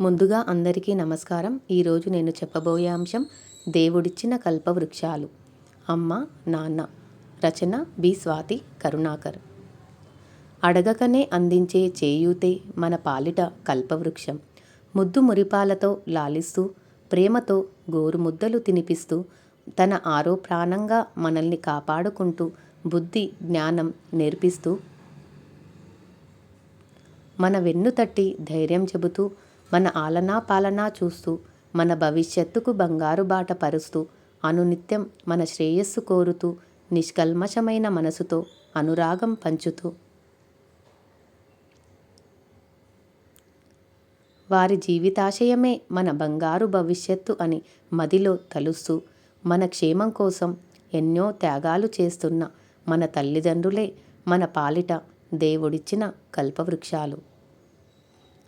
ముందుగా అందరికీ నమస్కారం. ఈరోజు నేను చెప్పబోయే అంశం దేవుడిచ్చిన కల్పవృక్షాలు. అమ్మ నాన్న. రచన బి. స్వాతి కరుణాకర్. అడగకనే అందించే చేయూతే మన పాలిట కల్పవృక్షం. ముద్దు మురిపాలతో లాలిస్తూ ప్రేమతో గోరుముద్దలు తినిపిస్తూ తన ఆరో ప్రాణంగా మనల్ని కాపాడుకుంటూ బుద్ధి జ్ఞానం నేర్పిస్తూ మన వెన్ను తట్టి ధైర్యం చెబుతూ మన ఆలనా పాలనా చూస్తూ మన భవిష్యత్తుకు బంగారు బాట పరుస్తూ అనునిత్యం మన శ్రేయస్సు కోరుతూ నిష్కల్మషమైన మనసుతో అనురాగం పంచుతూ. వారి జీవితాశయమే మన బంగారు భవిష్యత్తు అని మదిలో తలుస్తూ మన క్షేమం కోసం ఎన్నో త్యాగాలు చేస్తున్న మన తల్లిదండ్రులే మన పాలిట దేవుడిచ్చిన కల్పవృక్షాలు.